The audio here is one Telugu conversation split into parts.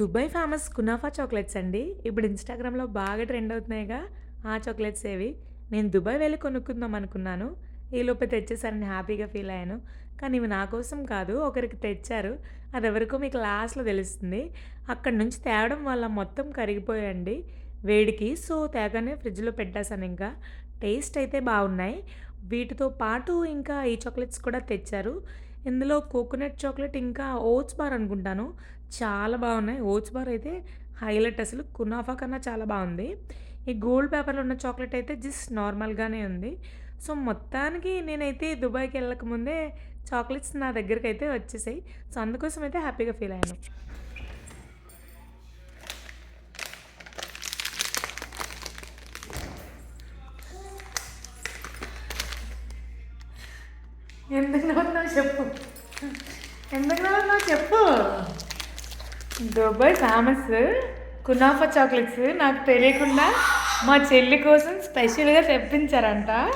దుబాయ్ ఫేమస్ కునాఫా చాక్లెట్స్ అండి. ఇప్పుడు ఇన్స్టాగ్రామ్లో బాగా ట్రెండ్ అవుతున్నాయిగా. ఆ చాక్లెట్స్ ఏవి? నేను దుబాయ్ వెళ్ళి కొనుక్కుందాం అనుకున్నాను. ఈ లోపే తెచ్చేసారని హ్యాపీగా ఫీల్ అయ్యాను. కానీ ఇవి నా కోసం కాదు ఒకరికి తెచ్చారు. అది ఎవరికో మీకు లాస్ట్లో తెలుస్తుంది. అక్కడ నుంచి తేవడం వల్ల మొత్తం కరిగిపోయండి వేడికి సో తేగానే ఫ్రిడ్జ్లో పెట్టేశాను ఇంకా. టేస్ట్ అయితే బాగున్నాయి. వీటితో పాటు ఇంకా ఈ చాక్లెట్స్ కూడా తెచ్చారు. ఇందులో కోకోనట్ చాక్లెట్ ఇంకా ఓట్స్ బార్ అనుకుంటాను. చాలా బాగున్నాయి. ఓట్స్ బార్ అయితే హైలైట్ అసలు. కునాఫా కన్నా చాలా బాగుంది. ఈ గోల్డ్ పేపర్లో ఉన్న చాక్లెట్ అయితే జస్ట్ నార్మల్గానే ఉంది. సో మొత్తానికి నేనైతే దుబాయ్కి వెళ్ళక ముందే చాక్లెట్స్ నా దగ్గరికి అయితే వచ్చేసాయి. సో అందుకోసం అయితే హ్యాపీగా ఫీల్ అయ్యాను. ఎందుకు చెప్పు. ఎందుకు నవ్వుతున్నావు చెప్పు. Dubai famous. కునాఫా చాక్లెట్స్ నాకు తెలియకుండా మా చెల్లి కోసం స్పెషల్గా తెప్పించారంట.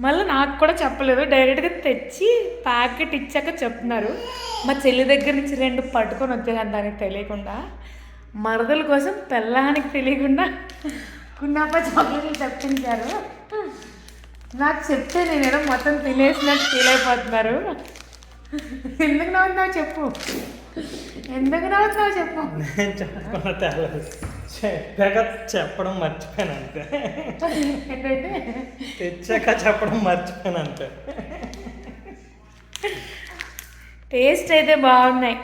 మళ్ళీ నాకు కూడా చెప్పలేదు. డైరెక్ట్గా తెచ్చి ప్యాకెట్ ఇచ్చాక చెప్తున్నారు. మా చెల్లి దగ్గర నుంచి రెండు పట్టుకొని వచ్చేసాను దానికి తెలియకుండా. మరదల కోసం పెళ్ళానికి తెలియకుండా కున్నాప చాక్లెట్లు తెప్పించారు. నాకు చెప్తే నేను ఏదో మొత్తం తినేసినట్టు ఫీల్ అయిపోతున్నారు. ఎందుకు నవ్వుతున్నావు చెప్పు. ఎందుకు నవ్వుతున్నావు చెప్పు. నేను చెప్పకుండా తేలేదు చెప్పాక చెప్పడం మర్చిపోయాను అంతే. ఏంటంటే తెచ్చాక చెప్పడం మర్చిపోయాను అంతే. టేస్ట్ అయితే బాగున్నాయి.